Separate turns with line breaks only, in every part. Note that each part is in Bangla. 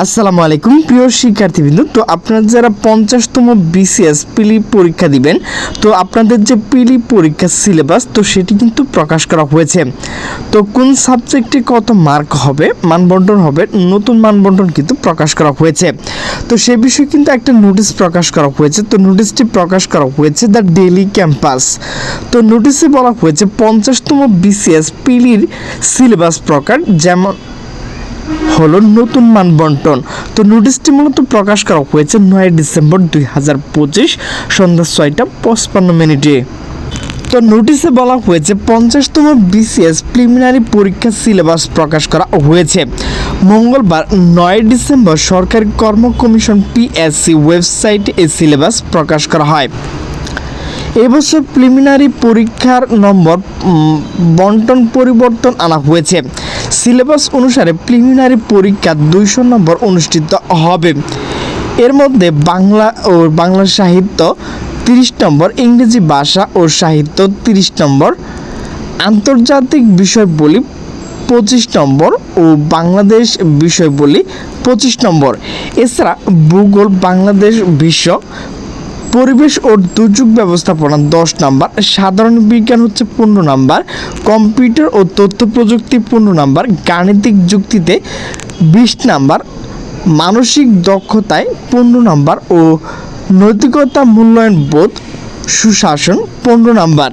আসসালামু আলাইকুম, প্রিয় শিক্ষার্থীবৃন্দ। তো আপনারা যারা পঞ্চাশতম বিসিএস পিলি পরীক্ষা দিবেন, তো আপনাদের যে পিলি পরীক্ষার সিলেবাস তো সেটি কিন্তু প্রকাশ করা হয়েছে। তো কোন সাবজেক্টে কত মার্ক হবে, মানবন্টন হবে, নতুন মানবন্টন কিন্তু প্রকাশ করা হয়েছে। তো সে বিষয়ে কিন্তু একটা নোটিশ প্রকাশ করা হয়েছে। তো নোটিশটি প্রকাশ করা হয়েছে দ্য ডেলি ক্যাম্পাস তো নোটিশে বলা হয়েছে, পঞ্চাশতম বিসিএস পিলির সিলেবাস প্রকার, যেমন হলো নতুন মান বন্টন তো নোটিশটি মূলত প্রকাশ করা হয়েছে নয় ডিসেম্বর দুই হাজার পঁচিশ সন্ধ্যা ছয়টা পঁচপান্ন মিনিটে। তো নোটিশে বলা হয়েছে পঞ্চাশতম বিসিএস প্রিলিমিনারি পরীক্ষার সিলেবাস প্রকাশ করা হয়েছে। মঙ্গলবার নয় ডিসেম্বর সরকারি কর্ম কমিশন পিএসসি ওয়েবসাইটে এই সিলেবাস প্রকাশ করা হয়। এবছর প্রিলিমিনারি পরীক্ষার নম্বর বন্টন পরিবর্তন আনা হয়েছে। সিলেবাস অনুসারে প্রিলিমিনারি পরীক্ষা দুইশো নম্বর অনুষ্ঠিত হবে। এর মধ্যে বাংলা ও বাংলা সাহিত্য তিরিশ নম্বর, ইংরেজি ভাষা ও সাহিত্য তিরিশ নম্বর, আন্তর্জাতিক বিষয় বলি পঁচিশ নম্বর ও বাংলাদেশ বিষয় বলি পঁচিশ নম্বর। এছাড়া ভূগোল, বাংলাদেশ বিশ্ব পরিবেশ ও দুর্যোগ ব্যবস্থাপনা দশ নাম্বার, সাধারণ বিজ্ঞান হচ্ছে পনেরো নাম্বার, কম্পিউটার ও তথ্য প্রযুক্তি পনেরো নাম্বার, গাণিতিক যুক্তিতে বিশ নাম্বার, মানসিক দক্ষতায় পনেরো নাম্বার ও নৈতিকতা মূল্যায়ন বোধ সুশাসন পনেরো নাম্বার।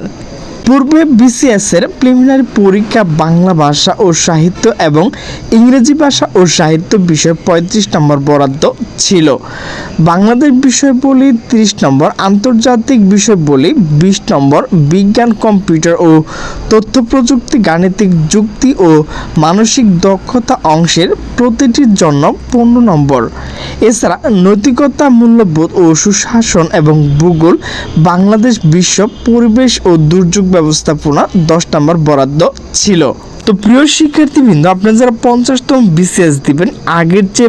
পূর্বে বিসিএসের প্রিলিমিনারি পরীক্ষা বাংলা ভাষা ও সাহিত্য এবং ইংরেজি ভাষা ও সাহিত্য বিষয়ে পঁয়ত্রিশ নম্বর বরাদ্দ ছিল। বাংলাদেশ বিষয় বলি তিরিশ নম্বর, আন্তর্জাতিক বিষয় বলি বিশ নম্বর, বিজ্ঞান, কম্পিউটার ও তথ্য প্রযুক্তি, গাণিতিক যুক্তি ও মানসিক দক্ষতা অংশের প্রতিটির জন্য পনেরো নম্বর। এছাড়া নৈতিকতা, মূল্যবোধ ও সুশাসন এবং ভূগোল বাংলাদেশ বিশ্ব পরিবেশ ও দুর্যোগ ব্যবস্থাপনা দশ নম্বর বরাদ্দ ছিল। তো প্রিয় শিক্ষার্থীবৃন্দ, আপনারা যারা পঞ্চাশতম বিসিএস দিবেন, আগের যে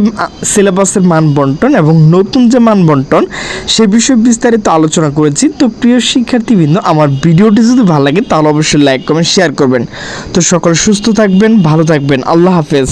সিলেবাসের মান বন্টন এবং নতুন যে মান বন্টন সে বিষয়ে বিস্তারিত আলোচনা করেছি। তো প্রিয় শিক্ষার্থীবৃন্দ, আমার ভিডিওটি যদি ভালো লাগে, তাহলে অবশ্যই লাইক কমেন্ট শেয়ার করবেন। তো সকল সুস্থ থাকবেন, ভালো থাকবেন। আল্লাহ হাফেজ।